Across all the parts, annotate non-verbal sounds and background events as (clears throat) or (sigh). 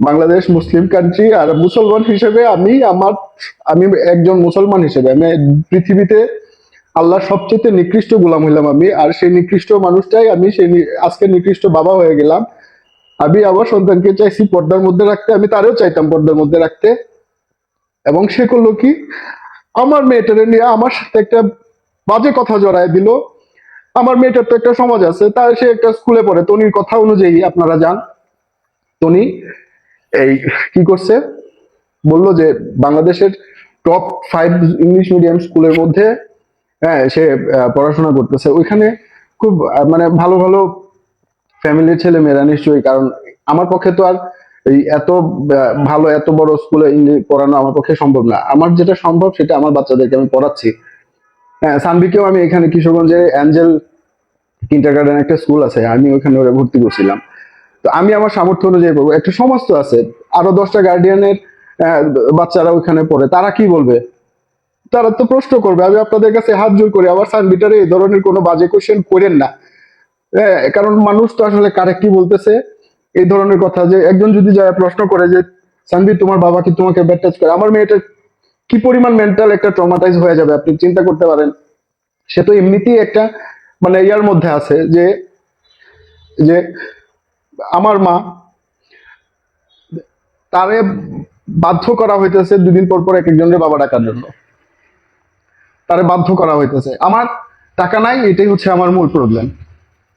বাংলাদেশ মুসলিম country আর মুসলমান হিসেবে আমি আমার, আমি একজন মুসলমান হিসেবে, আমি পৃথিবীতে আল্লাহ সবচেয়ে নিকৃষ্ট গোলাম হইলাম আমি, আর সেই নিকৃষ্ট মানুষটাই আমি সেই আজকে নিকৃষ্ট বাবা হয়ে গেলাম। আমি আমার সন্তানকে চাইছি পর্দার মধ্যে রাখতে, আমি তারেও চাইতাম পর্দার মধ্যে রাখতে। এবং সে করল কি? আমার মেয়েটারে নিয়ে আমার সাথে একটা বাজে কথা জড়ায় দিল। আমার মেয়েটার তো একটা সমাজ আছে তার সে একটা স্কুলে পড়ে। তনির কথা অনুযায়ী আপনারা যান তনি এই কি করছে? বলল যে বাংলাদেশের টপ ফাইভ ইংলিশ মিডিয়াম স্কুলের মধ্যে হ্যাঁ সে পড়াশোনা করতেছে। ওইখানে খুব মানে ভালো ভালো ফ্যামিলির ছেলে মেয়েরা নিশ্চয়ই, কারণ আমার পক্ষে তো আর এই এত ভালো, এত বড় স্কুলে ইংলিশ পড়ানো আমার পক্ষে সম্ভব না। আমার যেটা সম্ভব সেটা আমার বাচ্চাদেরকে আমি পড়াচ্ছি। হ্যাঁ সানবিকেও আমি এখানে কিশোরগঞ্জে অ্যাঞ্জেল কিন্টার গার্ডেন একটা স্কুল আছে, আমি ওখানে ওরা ভর্তি করছিলাম। তো আমি আমার সামর্থ্য অনুযায়ী পড়ব একটা সমাজ তো আছে। আরও দশটা গার্ডিয়ানের বাচ্চারা ওখানে পড়ে। তারা কি বলবে? তারা তো প্রশ্ন করবে। আমি আপনাদের কাছে হাত জোর করি। আবার সানবিটারে এই ধরনের কোনো বাজে কোশ্চেন করেন না। হ্যাঁ, কারণ মানুষ তো আসলে কারে কি বলতেছে? এই ধরনের কথা যে একজন যদি যায় প্রশ্ন করে যে সানবি তোমার বাবা কি তোমাকে ব্যাড করে? আমার মেয়েটা কি পরিমাণ মেন্টাল একটা ট্রমাটাইজ হয়ে যাবে? আপনি চিন্তা করতে পারেন। সে তো এমনিতেই একটা মানে ইয়ার মধ্যে আছে যে যে আমার মা, তারে বাধ্য করা হইতেছে দুদিন পর পর এক একজনের বাবা ডাকার জন্য। তারে বাধ্য করা হইতেছে। আমার টাকা নাই, এটাই হচ্ছে আমার মূল প্রবলেম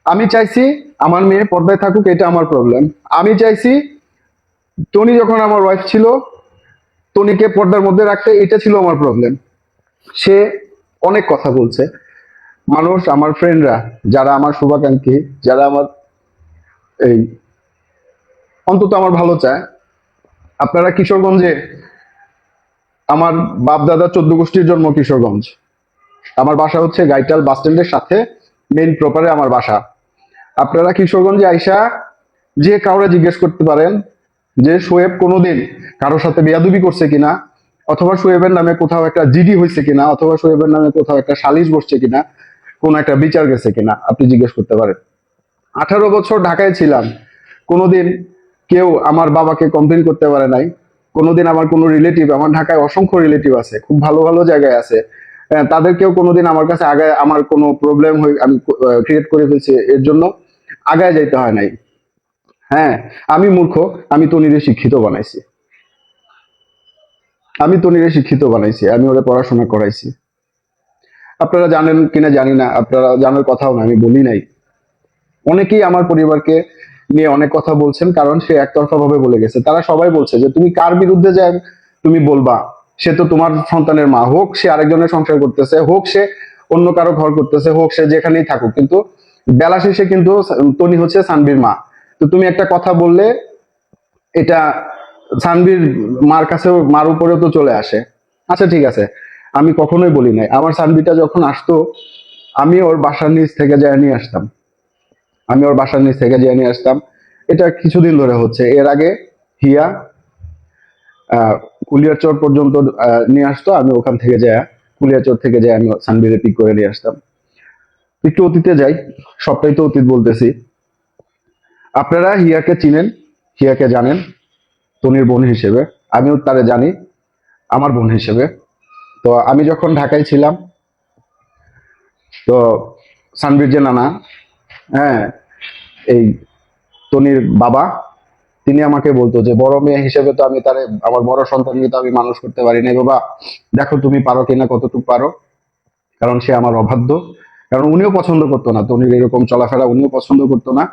আমি চাইছি আমার মেয়ে পর্দায় থাকুক, এটা আমার প্রবলেম আমি চাইছি টনি যখন আমার ওয়াইফ ছিল টনিকে পর্দার মধ্যে রাখতে, এটা ছিল আমার প্রবলেম সে অনেক কথা বলছে। মানুষ, আমার ফ্রেন্ডরা যারা আমার শুভাকাঙ্ক্ষী, যারা আমার এই, অন্তত আমার ভালো চায়। আপনারা কিশোরগঞ্জে, আমার বাপ দাদা চোদ্দ গোষ্ঠীর জন্ম কিশোরগঞ্জ। আমার বাসা হচ্ছে গাইটাল বাস স্ট্যান্ডের সাথে মেইন প্রপারে আমার বাসা। আপনারা কিশোরগঞ্জে আইসা যে কাউরে জিজ্ঞেস করতে পারেন যে শোয়েব কোনোদিন কারোর সাথে বেয়াদুবি করছে কিনা, অথবা শোয়েবের নামে কোথাও একটা জিডি হয়েছে কিনা, অথবা শোয়েবের নামে কোথাও একটা সালিশ বসছে কিনা, কোন একটা বিচার গেছে কিনা, আপনি জিজ্ঞেস করতে পারেন। আঠারো বছর ঢাকায় ছিলাম। কোনোদিন কেউ আমার বাবাকে কমপ্লেন করতে পারে নাই। কোনোদিন আমার কোনো রিলেটিভ আমার ঢাকায় অসংখ্য রিলেটিভ আছে খুব ভালো ভালো জায়গায় আছে। হ্যাঁ, তাদেরকেও কোনোদিন আমার কাছে আগে আমার কোনো প্রবলেম হয়ে আমি ক্রিয়েট করে ফেলছি এর জন্য আগায় যাইতে হয় নাই। হ্যাঁ আমি মূর্খ আমি তনিরে শিক্ষিত বানাইছি। আমি তনিরে শিক্ষিত বানাইছি আমি ওরা পড়াশোনা করাইছি। আপনারা জানেন কিনা জানি না আপনারা জানার কথাও না আমি বলি নাই। অনেকেই আমার পরিবারকে নিয়ে অনেক কথা বলছেন, কারণ সে একতরফা ভাবে বলে গেছে। তারা সবাই বলছে যে, তুমি কার বিরুদ্ধে যা তুমি বলবা? সে তো তোমার সন্তানের মা। হোক সে আরেকজনের সংসার করতেছে, হোক সে অন্য কারও ঘর করতেছে, হোক সে যেখানেই থাকুক। কিন্তু বেলা শেষে কিন্তু তনি হচ্ছে সানবির মা। তো তুমি একটা কথা বললে, এটা সানবির মার কাছেও, মার উপরেও তো চলে আসে। আচ্ছা ঠিক আছে। আমি কখনোই বলি নাই। আমার সানবিটা যখন আসতো, আমি ওর বাসার নিচ থেকে যায় নিয়ে আসতাম। আমি ওর বাসার নিচ থেকে যেয়ে নিয়ে আসতাম। এটা কিছুদিন ধরে হচ্ছে। এর আগে হিয়া আহ, কুলিয়ারচর পর্যন্ত নিয়ে আসতো। আমি ওখান থেকে যাই কুলিয়ারচর থেকে যাই আমি সানবিরে পিক করে নিয়ে আসতাম। একটু অতীতে যাই সবটাই তো অতীত বলতেছি। আপনারা হিয়াকে চিনেন হিয়াকে জানেন তনির বোন হিসেবে। আমিও তারে জানি আমার বোন হিসেবে। তো আমি যখন ঢাকায় ছিলাম তো সানবির যে নানা হ্যাঁ এই তনির বাবা, তিনি আমাকে বলতো যে, বড় মেয়ে হিসেবে তো আমি তারে, আমার বড় সন্তানকে তো আমি মানুষ করতে পারি না বাবা। দেখো তুমি পারো কিনা, কতটুকু পারো? কারণ সে আমার অবাধ্য। কারণ উনিও পছন্দ করতো না তনির এরকম চলাফেরা উনিও পছন্দ করতো না।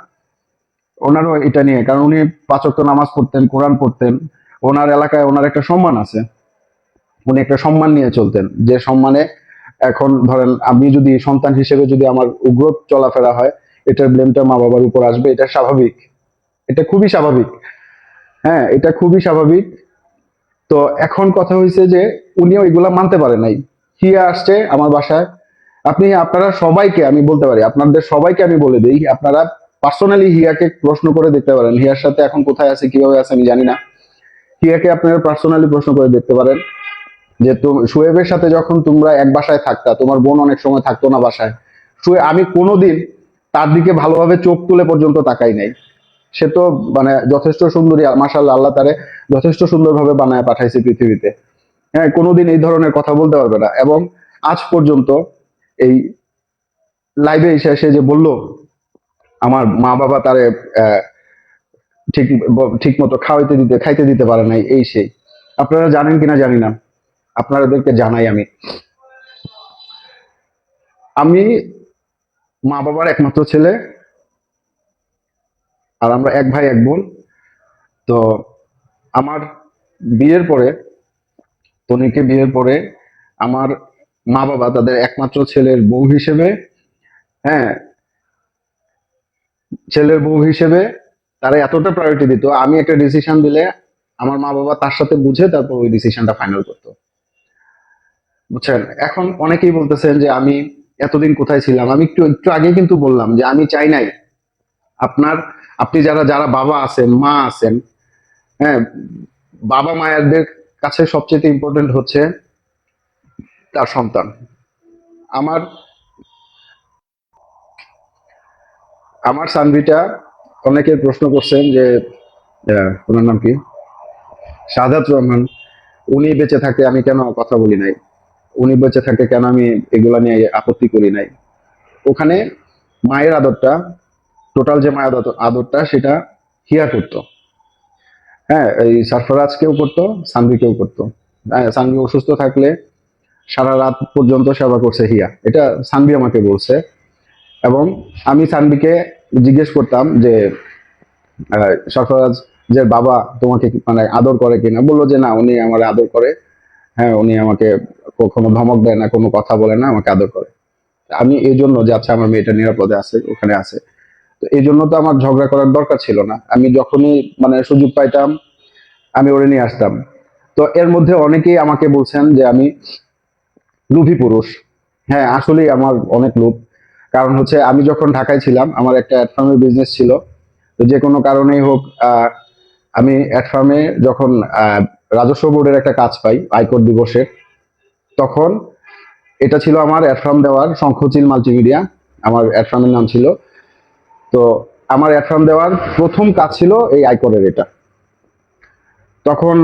ওনারও এটা নিয়ে, কারণ উনি পাঁচক নামাজ পড়তেন, কোরআন পড়তেন। ওনার এলাকায় ওনার একটা সম্মান আছে। উনি একটা সম্মান নিয়ে চলতেন। যে সম্মানে এখন ধরেন, আমি যদি সন্তান হিসেবে যদি আমার উগ্র চলাফেরা হয় এটার ব্লেমটা মা বাবার উপর আসবে, এটা স্বাভাবিক। এটা খুবই স্বাভাবিক। হ্যাঁ এটা খুবই স্বাভাবিক। তো এখন কথা হয়েছে যে উনিও এগুলা মানতে পারে নাই। হিয়া আসছে আমার বাসায়? আপনি, আপনারা সবাইকে আমি বলতে পারি, আপনাদের সবাইকে আমি বলে দিই, আপনারা পার্সোনালি হিয়াকে প্রশ্ন করে দেখতে পারেন। হিয়ার সাথে এখন কোথায় আছে, কীভাবে আছে, আমি জানি না। হিয়াকে আপনারা পার্সোনালি প্রশ্ন করে দেখতে পারেন যে শুয়েবের সাথে যখন তোমরা এক বাসায় থাকতা, তোমার বোন অনেক সময় থাকতো না বাসায়। শুয়ে, আমি কোনোদিন তার দিকে ভালোভাবে চোখ তুলে পর্যন্ত তাকাই নাই। সে তো মানে যথেষ্ট সুন্দরী মাসাল্লাহ আল্লাহ তারে যথেষ্ট সুন্দরভাবে বানায় পাঠাইছে পৃথিবীতে। হ্যাঁ কোনোদিন এই ধরনের কথা বলতে পারবে না। এবং আজ পর্যন্ত এই লাইভে এসে সে যে বলল, আমার মা বাবা তারে ঠিক ঠিক মতো খাওয়াইতে দিতে, খাইতে দিতে পারে নাই, এই সেই। আপনারা জানেন কিনা জানি না। আপনাদেরকে জানাই আমি। আমি মা বাবার একমাত্র ছেলে আর আমরা এক ভাই, এক বোন। তো আমার বিয়ের পরে, তনিকে বিয়ের পরে আমার মা বাবা তাদের একমাত্র ছেলের বউ হিসেবে হ্যাঁ ছেলের বউ হিসেবে তারা এতটা প্রায়োরিটি দিত। আমি একটা ডিসিশন দিলে আমার মা বাবা তার সাথে বুঝে তারপর ওই ডিসিশনটা ফাইনাল করতো। বুঝছেন? এখন অনেকেই বলতেছেন যে আমি এতদিন কোথায় ছিলাম? আমি একটু একটু আগে কিন্তু বললাম যে আমি চাই নাই। আপনার, আপনি যারা যারা বাবা আছেন, মা আছেন হ্যাঁ বাবা মায়েরদের কাছে সবচেয়ে ইম্পর্টেন্ট হচ্ছে তার সন্তান। আমার আমার সানভিটা অনেকে প্রশ্ন করছেন যে ওনার নাম কি? শাহাদাত রহমান, উনি বেঁচে থাকতে আমি কেন কথা বলি নাই? উনি বেঁচে থাকতে কেন আমি এগুলা নিয়ে আপত্তি করি নাই। ওখানে মায়ের আদরটা টোটাল যে মায়ের আদরটা সেটা হিয়া করতো। হ্যাঁ এই সারফরাজকেও করতো সানভিকেও করতো। হ্যাঁ, সানভি অসুস্থ থাকলে সারা রাত পর্যন্ত সেবা করছে হিয়া। এটা সানভি আমাকে বলছে। এবং আমি সানভিকে জিজ্ঞেস করতাম যে সরফরাজ যে বাবা তোমাকে মানে আদর করে কিনা? বলল যে না উনি আমার আদর করে। হ্যাঁ উনি আমাকে কখনো ধমক দেয় না, কোনো কথা বলে না, আমাকে আদর করে। আমি এই জন্য যে আচ্ছা আমার মেয়েটা নিরাপদে আছে, ওখানে আছে। তো এই জন্য তো আমার ঝগড়া করার দরকার ছিল না। আমি যখনই মানে সুযোগ পাইতাম, আমি ওরে নিয়ে আসতাম। তো এর মধ্যে অনেকেই আমাকে বলছেন যে আমি লোভী পুরুষ। হ্যাঁ আসলেই আমার অনেক লোভ। কারণ হচ্ছে, আমি যখন ঢাকায় ছিলাম, আমার একটা অ্যাড ফার্মের বিজনেস ছিল। তো যে কোনো কারণেই হোক আমি অ্যাড ফার্মে যখন রাজস্ব বোর্ডের একটা কাজ পাই, আয়কর দিবসের তখন এটা ছিল আমার অ্যাড ফার্ম দেওয়ার শঙ্খচিল মাল্টিমিডিয়া, আমার অ্যাড ফার্মের নাম ছিল। তো আমার অ্যাড ফার্ম দেওয়ার প্রথম কাজ ছিল এই আয়করের এটা। তখন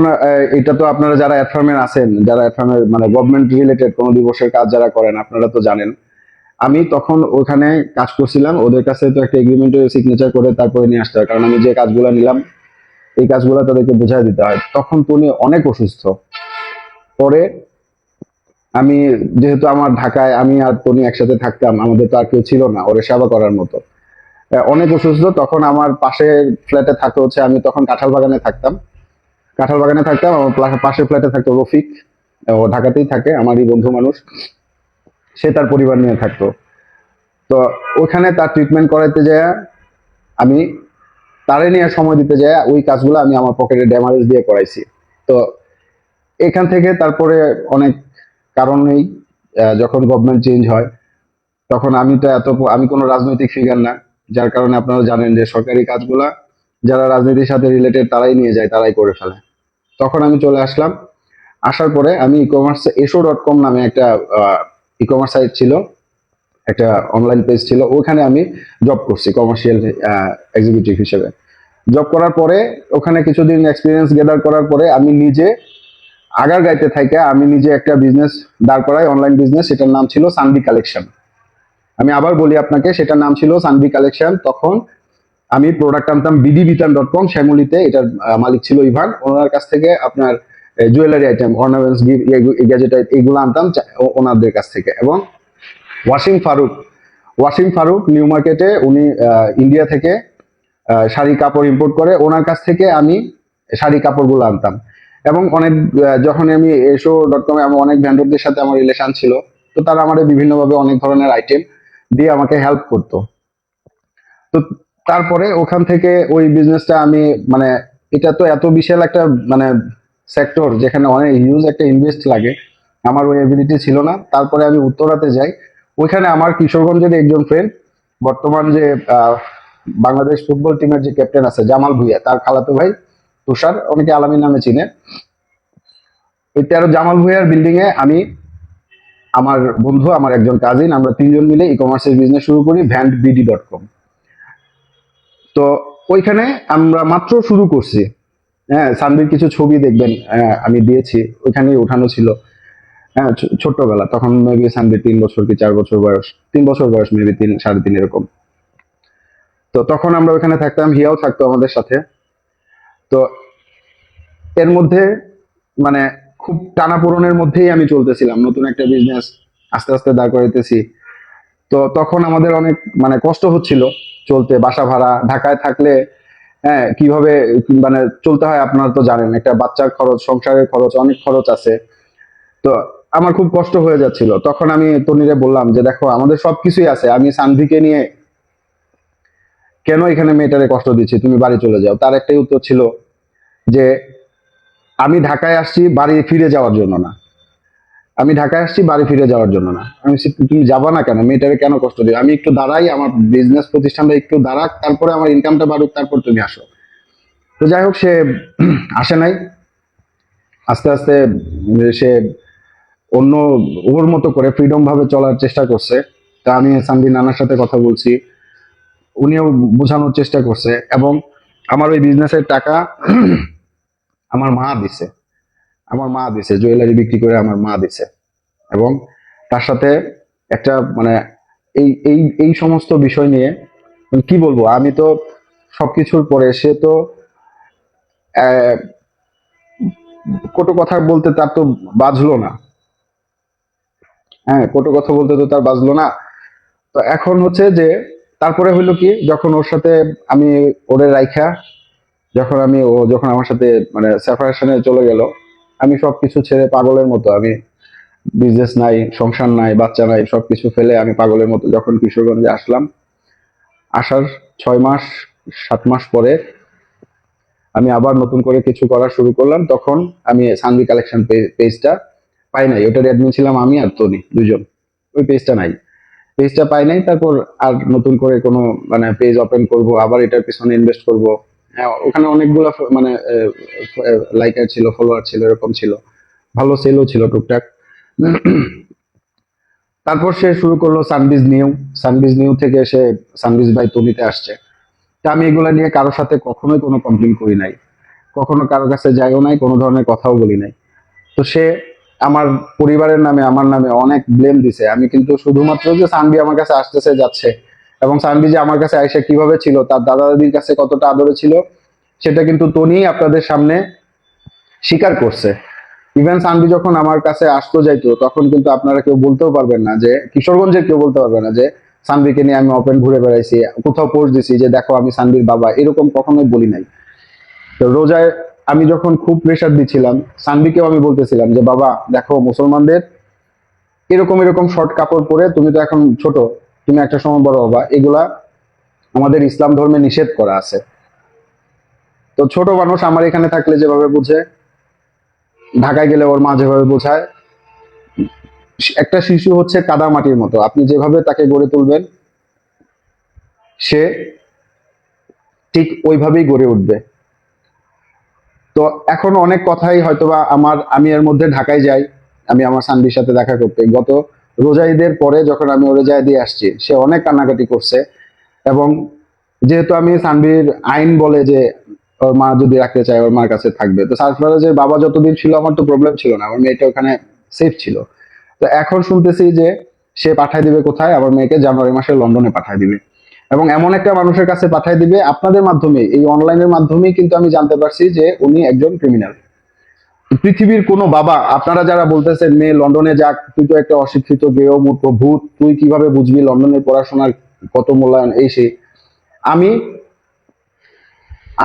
এটা তো আপনারা যারা অ্যাড ফার্মের আছেন, যারা অ্যাড ফার্মের মানে গভর্নমেন্ট রিলেটেড কোনো দিবসের কাজ যারা করেন, আপনারা তো জানেন। আমি তখন ওখানে কাজ করছিলাম, ওদের কাছে তো একটা এগ্রিমেন্টের সিগনেচার করে তারপরে নিয়ে আসতে হয়, কারণ আমি যে কাজগুলো নিলাম, এই কাজগুলো তাদেরকে বোঝাই দিতে হয়। তখন তো উনি অনেক অসুস্থ। পরে আমি যেহেতু আমার ঢাকায় আমি আর তনি একসাথে থাকতাম, আমাদের তো আর কেউ ছিল না, ওরে সেবা করার মতো। অনেক অসুস্থ, তখন আমার পাশে ফ্ল্যাটে থাকতে হচ্ছে, আমি তখন কাঁঠাল বাগানে থাকতাম। কাঁঠাল বাগানে থাকতাম, আমার পাশের ফ্ল্যাটে থাকতো রফিক, ও ঢাকাতেই থাকে, আমারই বন্ধু মানুষ, সে তার পরিবার নিয়ে থাকতো। তো ওখানে তার ট্রিটমেন্ট করাইতে যায় আমি তারে নিয়ে সময় দিতে যায় ওই কাজগুলো আমি আমার পকেটে ড্যামারেজ দিয়ে করাইছি। তো এখান থেকে তারপরে অনেক কারণেই যখন গভর্নমেন্ট চেঞ্জ হয়, তখন আমি তো এত, আমি কোনো রাজনৈতিক ফিগার না, যার কারণে আপনারা জানেন যে সরকারি কাজগুলা যারা রাজনীতির সাথে রিলেটেড তারাই নিয়ে যায়, তারাই করে ফেলে। তখন আমি চলে আসলাম, আসার পরে আমি ই কমার্স এসো ডট কম নামে একটা ই কমার্স সাইট ছিল, একটা অনলাইন পেজ ছিল, ওখানে আমি জব করছি কমার্শিয়াল এক্সিকিউটিভ হিসেবে। জব করার পরে, ওখানে কিছুদিন এক্সপিরিয়েন্স গেদার করার পরে আমি নিজে আগার গাইতে থাইকা আমি নিজে একটা বিজনেস দাঁড় করাই অনলাইন বিজনেস সেটার নাম ছিল সানবি কালেকশন আমি আবার বলি আপনাকে, সেটার নাম ছিল সানবি কালেকশন তখন আমি প্রোডাক্ট আনতাম বিডি বিতান ডট কম শ্যামলিতে, এটার মালিক ছিল ইভান। ওনার কাছ থেকে আপনার জুয়েলারি আইটেম অর্নামেন্টস গ্যাজেট এগুলো আনতাম ওনাদের কাছ থেকে। এবং ওয়াসিং ফারুক ওয়াসিং ফারুক, নিউ মার্কেটে, উনি ইন্ডিয়া থেকে শাড়ি কাপড় ইম্পোর্ট করে, ওনার কাছ থেকে আমি শাড়ি কাপড়গুলো আনতাম। এবং অনেক যখন আমি এসো ডট কমে আমার অনেক ভ্যান্ডরদের সাথে আমার রিলেশন ছিল। তো তারা আমাদের বিভিন্নভাবে অনেক ধরনের আইটেম দিয়ে আমাকে হেল্প করতো। তো তারপরে ওখান থেকে ওই বিজনেসটা আমি মানে এটা তো এত বিশাল একটা মানে সেক্টর যেখানে অনেক হিউজ একটা ইনভেস্ট লাগে, আমার ওই এবিলিটি ছিল না। তারপরে আমি উত্তরাতে যাই। ওইখানে আমার কিশোরগঞ্জের একজন ফ্রেন্ড বর্তমান যে বাংলাদেশ ফুটবল টিমের যে ক্যাপ্টেন আছে, জামাল ভুইয়া, তার খালাতো ভাই তুষার, অনেকে আলামী নামে চিনে। ওই তেরো জামাল ভুইয়ার বিল্ডিং এ আমি, আমার বন্ধু, আমার একজন কাজিন আমরা তিনজন মিলে ই কমার্সের বিজনেস শুরু করি ভ্যান্ড বিডি ডট কম তো ওইখানে আমরা মাত্র শুরু করছি। হ্যাঁ সানবির কিছু ছবি দেখবেন আমি দিয়েছি, ওইখানেই ওঠানো ছিল। হ্যাঁ ছোট্টবেলা, তখন মেবি সানবির তিন বছর কি চার বছর বয়স, তিন বছর বয়স মেবি তিন, সাড়ে তিন এরকম। তো তখন আমরা ওখানে থাকতাম, হিয়াও থাকতো আমাদের সাথে। তো এর মধ্যে মানে খুব টানাপোড়নের মধ্যেই আমি চলতেছিলাম, নতুন একটা বিজনেস আস্তে আস্তে দাঁড় করাইতেছি। তো তখন আমাদের অনেক মানে কষ্ট হচ্ছিল চলতে, বাসা ভাড়া, ঢাকায় থাকলে হ্যাঁ কীভাবে মানে চলতে হয় আপনারা তো জানেন, একটা বাচ্চার খরচ, সংসারের খরচ, অনেক খরচ আছে। তো আমার খুব কষ্ট হয়ে যাচ্ছিল। তখন আমি তনিরে বললাম যে, দেখো, আমাদের সবকিছুই আছে। আমি সানভিকে নিয়ে কেন এখানে মেয়েটারে কষ্ট দিচ্ছি? তুমি বাড়ি চলে যাও। তার একটাই উত্তর ছিল যে, আমি ঢাকায় আসছি বাড়ি ফিরে যাওয়ার জন্য না। আমি ঢাকায় আসছি বাড়ি ফিরে যাওয়ার জন্য না। আমি তুমি যাবা না কেন? মেয়েটারে কেন কষ্ট দিও আমি একটু দাঁড়াই, আমার বিজনেস প্রতিষ্ঠানটা একটু দাঁড়াক, তারপরে আমার ইনকামটা বাড়ুক, তারপর তুমি আসো। তো যাই হোক, সে (clears throat) আসে নাই। আস্তে আস্তে সে অন্য ওর মতো করে ফ্রিডম ভাবে চলার চেষ্টা করছে। তা আমি সানভি নানার সাথে কথা বলছি। উনিও বোঝানোর চেষ্টা করছে এবং আমার ওই বিজনেসের টাকা (clears throat) আমার মা দিছে। আমার মা দিছে জুয়েলারি বিক্রি করে আমার মা দিছে। এবং তার সাথে একটা মানে এই এই এই সমস্ত বিষয় নিয়ে কি বলব, আমি তো সবকিছুর পরে সে তো কটু কথা বলতে তার তো বাজলো না। হ্যাঁ কটু কথা বলতে তো তার বাজলো না। তো এখন হচ্ছে যে তারপরে হইল কি, যখন ওর সাথে আমি ওরে রাইখা, যখন আমি ও যখন আমার সাথে মানে সেপারেশনে চলে গেল, আমি সবকিছু ছেড়ে পাগলের মতো, আমি বিজনেস নাই, সংসার নাই, বাচ্চা নাই, সবকিছু ফেলে আমি পাগলের মতো যখন কিশোরগঞ্জে আসলাম, আসার ছয় মাস, সাত মাস পরে আমি আবার নতুন করে কিছু করা শুরু করলাম, তখন আমি সানভি কালেকশন পেজটা পাই নাই, ওটার অ্যাডমিন ছিলাম আমি আর তনি দুজন, ওই পেজটা নাই। পেজটা পাই নাই তারপর আর নতুন করে কোনো মানে পেজ ওপেন করব আবার এটার পিছনে ইনভেস্ট করব। হ্যাঁ, ওখানে অনেকগুলো মানে লাইকার ছিল ফলোয়ার ছিল এরকম ছিল। ভালো সেলও ছিল টুকটাক। তারপর সে শুরু করল সানবিজ নিউ সানবিজ নিউ থেকে সে সানবিজ ভাই তনিতে আসছে। তা আমি এগুলো নিয়ে কারোর সাথে কখনোই কোনো কমপ্লেন করি নাই। কখনো কারোর কাছে যাইও নাই কোনো ধরনের কথাও বলি নাই। তো সে আমার পরিবারের নামে, আমার নামে অনেক ব্লেম দিছে। আমি কিন্তু শুধুমাত্র যে সানবি আমার কাছে আসতেছে, যাচ্ছে। এবং সানবি যে আমার কাছে আইসা কীভাবে ছিল, তার দাদা দাদির কাছে কতটা আদরে ছিল, সেটা কিন্তু তনি আপনাদের সামনে স্বীকার করছে। ইভেন সানবি যখন আমার কাছে আসতো যাইতো, তখন কিন্তু আপনারা কেউ বলতেও পারবেন না যে, কিশোরগঞ্জের কেউ বলতে পারবে না যে সানবিকে নিয়ে আমি ওপেন ঘুরে বেড়াইছি, কোথাও পোস্ট দিছি যে, দেখো, আমি সানবির বাবা। এরকম কখনোই বলি নাই। তো রোজায় আমি যখন খুব প্রেশার দিচ্ছিলাম সানবিকেও আমি বলতেছিলাম যে, বাবা, দেখো মুসলমানদের এরকম এরকম শর্ট কাপড় পরে তুমি তো এখন ছোট, তুমি একটা সময় বড় হবা। এগুলা আমাদের ইসলাম ধর্মে নিষেধ করা আছে। তো ছোট মানুষ আমার এখানে থাকলে যেভাবে বুঝে, ঢাকায় গেলে ওর মা যেভাবে বোঝায়, একটা শিশু হচ্ছে কাদা মাটির মতো। আপনি যেভাবে তাকে গড়ে তুলবেন, সে ঠিক ওইভাবেই গড়ে উঠবে। তো এখন অনেক কথাই হয়তোবা আমার, আমি এর মধ্যে ঢাকায় যাই, আমি আমার সানবির সাথে দেখা করতে। গত রোজা ঈদের পরে যখন আমি ওরে যায় দিয়ে আসছি, সে অনেক কান্নাকাটি করছে এবং যেহেতু আমি সানবির আইন বলে যে ওর মা যদি রাখতে চায়, ওর মার কাছে থাকবে। তো সারফরাজের বাবা যতদিন ছিল আমার তো প্রবলেম ছিল না, আমার মেয়েটা ওখানে সেফ ছিল। তো এখন শুনতেছি যে সে পাঠায় দিবে কোথায়, আমার মেয়েকে জানুয়ারি মাসে লন্ডনে পাঠায় দিবে। এবং এমন একটা মানুষের কাছে পাঠায় দিবে আপনাদের মাধ্যমে, এই অনলাইনের মাধ্যমেই কিন্তু আমি জানতে পারছি যে উনি একজন ক্রিমিনাল পৃথিবীর কোনো বাবা, আপনারা যারা বলতেছেন মেয়ে লন্ডনে যাক, তুই তো একটা অশিক্ষিত গেয় মূর্খ ভূত, তুই কীভাবে বুঝবি লন্ডনের পড়াশোনার কত মূল্যায়ন? এই সেই আমি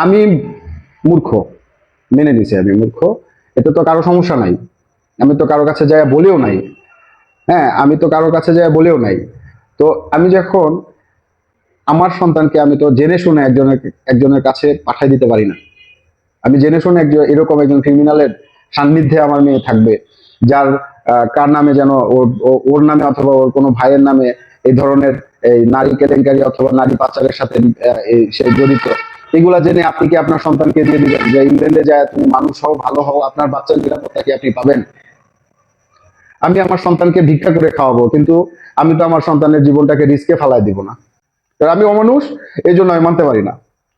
আমি মূর্খ, মেনে নিছি আমি মূর্খ। এতে তো কারও সমস্যা নাই। আমি তো কারও কাছে যায় বলেও নাই। হ্যাঁ আমি তো কারও কাছে যায় বলেও নাই। তো আমি যখন আমার সন্তানকে আমি তো জেনে শুনে একজনের একজনের কাছে পাঠিয়ে দিতে পারি না। আমি জেনে শুনে একজন, এরকম একজন ক্রিমিনালের সান্নিধ্যে আমার মেয়ে থাকবে, যার কার নামে যেন ওর নামে অথবা ওর কোনো ভাইয়ের নামে এই ধরনের এই নারী কেলেঙ্কারি অথবা নারী পাচারের সাথে সে জড়িত। এগুলা জেনে আপনি কি আপনার সন্তানকে দিয়ে দিবেন? যে ইংল্যান্ডে যায়, তুমি মানুষ হও, ভালো হও, আপনার বাচ্চার নিরাপত্তা কি আপনি পাবেন? আমি আমার সন্তানকে ভিক্ষা করে খাওয়াবো, কিন্তু আমি তো আমার সন্তানের জীবনটাকে রিস্কে ফালাই দিব না। আমি অমানুষ এই জন্য আমি মানতে পারি না।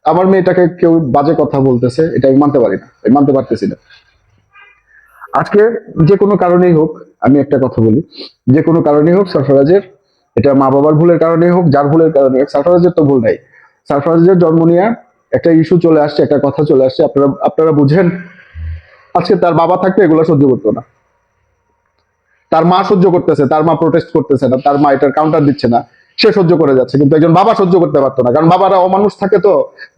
আমার মেয়েটাকে কেউ বাজে কথা বলতেছে, এটা আমি মানতে পারি না, আমি মানতে পারতেছি না। আজকে যে কোনো কারণেই হোক, আমি একটা কথা বলি, যে কোনো কারণেই হোক, সরফরাজের, এটা মা বাবার ভুলের কারণেই হোক, যার ভুলের কারণে হোক, সরফরাজের তো ভুল নাই। সরফরাজের জন্ম নিয়ে একটা ইস্যু চলে আসছে, একটা কথা চলে আসছে, আপনারা আপনারা বুঝেন, আজকে তার বাবা থাকতে এগুলো সহ্য করতো না। তার মা সহ্য করতেছে, তার মা প্রোটেস্ট করতেছে না, তার মা এটার কাউন্টার দিচ্ছে না। সে সহ্য করে যাচ্ছে, কিন্তু একজন বাবা সহ্য করতে পারতো না। কারণ বাবারা অমানুষ থাকে তো,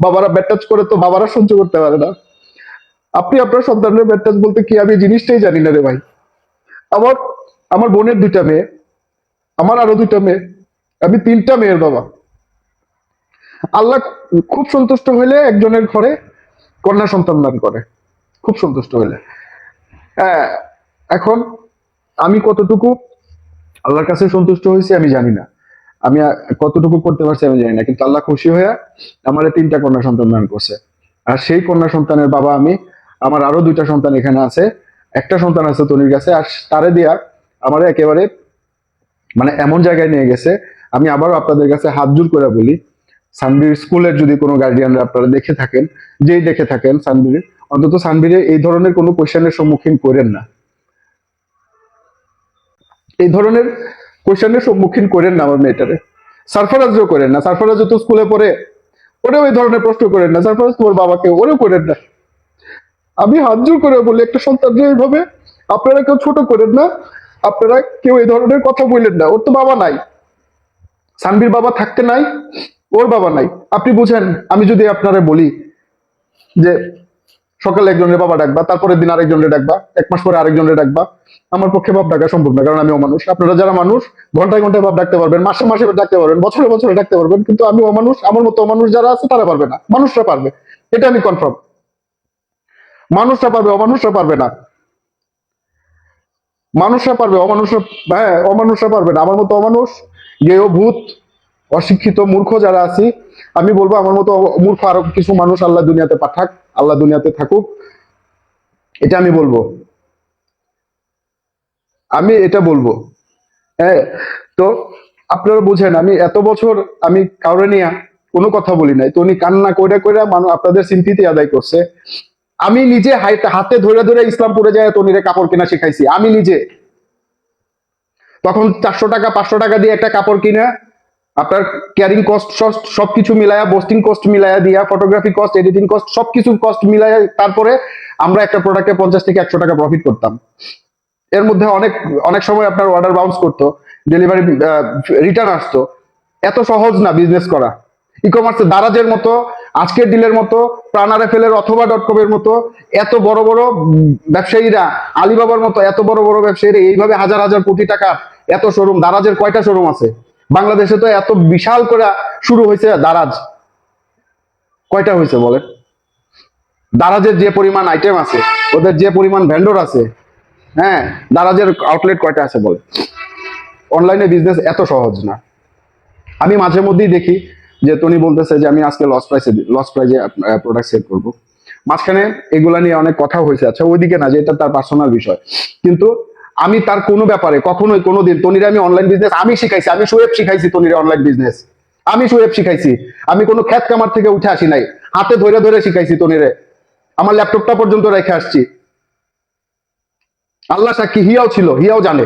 বাবারা ব্যাটাচ করে তো বাবারা সহ্য করতে পারে না। আপনি আপনার সন্তানের ব্যাটাচ বলতে কি? আমি জিনিসটাই জানি না রে ভাই। আমার আমার বোনের দুইটা মেয়ে, আমার আরও দুইটা মেয়ে, আমি তিনটা মেয়ের বাবা। আল্লাহ খুব সন্তুষ্ট হইলে একজনের ঘরে কন্যা সন্তান দান করে। খুব সন্তুষ্ট হইলে। হ্যাঁ এখন আমি কতটুকু আল্লাহর কাছে সন্তুষ্ট হয়েছি আমি জানি না। আমি কতটুকু করতে পারছি আমি জানি না, কিন্তু আল্লাহ খুশি হয়ে আমার তিনটা কন্যা সন্তান দান করছে। আর সেই কন্যা সন্তানের বাবা আমি, আমার আরও দুইটা সন্তান এখানে আছে। একটা সন্তান আছে তনির কাছে, আর তারে দিয়া আমার একেবারে মানে এমন জায়গায় নিয়ে গেছে। আমি আবারও আপনাদের কাছে হাত জোর করে বলি, সানবির স্কুলের যদি কোনো গার্ডিয়ানরা আপনারা দেখে থাকেন, যেই দেখে থাকেন সানবির, অন্তত সানবিরে এই ধরনের কোনো কোয়েশ্চেনের সম্মুখীন করেন না। এই ধরনের কোয়েশ্চেনের সম্মুখীন করেন না আমার মেয়েটারে। সারফরাজও করেন না। সারফরাজ তো স্কুলে পড়ে, ওরেও এই ধরনের প্রশ্ন করেন না। সারফরাজ তোমার বাবাকে ওরেও করেন না। আমি হাত জোর করে বলি, একটা সন্তানকে এইভাবে আপনারা কেউ ছোট করেন না, আপনারা কেউ এই ধরনের কথা বললেন না। ওর তো বাবা নাই। সানবির বাবা থাকতে নাই, ওর বাবা নাই। আপনি বুঝেন, আমি যদি আপনারা বলি যে সকালে একজনের বাবা ডাকবা, তারপরের দিন আরেকজনের ডাকবা, এক মাস পরে আরেকজনের ডাকবা। আমার পক্ষে বাপ ডাকা সম্ভব না, কারণ আমিও মানুষ আপনারা যারা মানুষ, ঘন্টায় ঘন্টায় বাপ ডাকতে পারবেন, মাসে মাসে ডাকতে পারবেন, বছরে বছরে ডাকতে পারবেন, কিন্তু আমি অমানুষ, আমার মতো অমানুষ যারা আছে, তারা পারবে না। মানুষরা পারবে। এটা আমি কনফার্ম মানুষরা পারবে, অমানুষরা পারবে না। মানুষরা পারবে, অমানুষরা হ্যাঁ অমানুষরা পারবে না। আমার মতো অমানুষ, গেয় ভূত, অশিক্ষিত মূর্খ যারা আছি, আমি বলব আমার মতো মূর্খ আরও কিছু মানুষ আল্লাহ দুনিয়াতে পাঠাক। আল্লাহ দুনিয়াতে থাকুক, এটা আমি বলব। আমি এটা বলব। হ্যাঁ তো আপনারা বুঝেন, আমি এত বছর আমি কাউরে নিয়ে কোনো কথা বলি নাই। তো উনি কান্না করে করে মানুষ আপনাদের সিম্পিতি আদায় করছে। আমি নিজে হাতে ধরে ধরে ইসলাম ইসলামপুরে যায় তনিরে কাপড় কেনা শিখাইছি। আমি নিজে। তখন চারশো টাকা, পাঁচশো টাকা দিয়ে একটা কাপড় কিনা আপনার ক্যারিং কস্ট সবকিছু মিলায়া বোস্টিং কস্ট মিলায়া দিয়া ফটোগ্রাফি কস্ট এডিটিং কস্ট সবকিছু কস্ট মিলায়া তারপরে আমরা একটা প্রোডাক্টে পঞ্চাশ থেকে একশো টাকা প্রফিট করতাম। এর মধ্যে অনেক অনেক সময় আপনার অর্ডার বাউন্স করতো ডেলিভারি রিটার্ন আসতো। এত সহজ না বিজনেস করা। ই কমার্সে দারাজের মতো, আজকের ডিলের মতো, প্রাণারেফেলের অথবা ডট কম এর মতো, এত বড় বড় ব্যবসায়ীরা, আলিবাবার মতো এত বড় বড় ব্যবসায়ীরা, এইভাবে হাজার হাজার কোটি টাকা এত শোরুম দারাজের কয়টা শোরুম আছে? বাংলাদেশে তো এত বিশাল করে শুরু হয়েছে দারাজ। কয়টা হয়েছে বলেন? দারাজের যে পরিমাণ আইটেম আছে, ওদের যে পরিমাণ ভেন্ডর আছে হ্যাঁ দারাজের আউটলেট কয়টা আছে বলে অনলাইনে বিজনেস এত সহজ না। আমি মাঝে মধ্যেই দেখি যে তনি বলতেছে যে আমি আজকে লস প্রাইসে লস প্রাইজে প্রোডাক্ট সেল করব। মাঝখানে এগুলা নিয়ে অনেক কথা হয়েছে। আচ্ছা ওইদিকে না, যে এটা তার পার্সোনাল বিষয়। কিন্তু আমি তার কোনো ব্যাপারে কখনোই কোনোদিন, তনিরে আমি অনলাইন বিজনেস আমি শিখাইছি, আমি সোয়েব শিখাইছি তনিরে অনলাইন বিজনেস আমি সোয়েব শিখাইছি। আমি কোনো খ্যাত কামার থেকে উঠে আসি নাই। হাতে ধরে ধরে শিখাইছি তনিরে। আমার ল্যাপটপটা পর্যন্ত রেখে আসছি। আল্লাহ সাক্ষী, হিয়াও ছিল, হিয়াও জানে।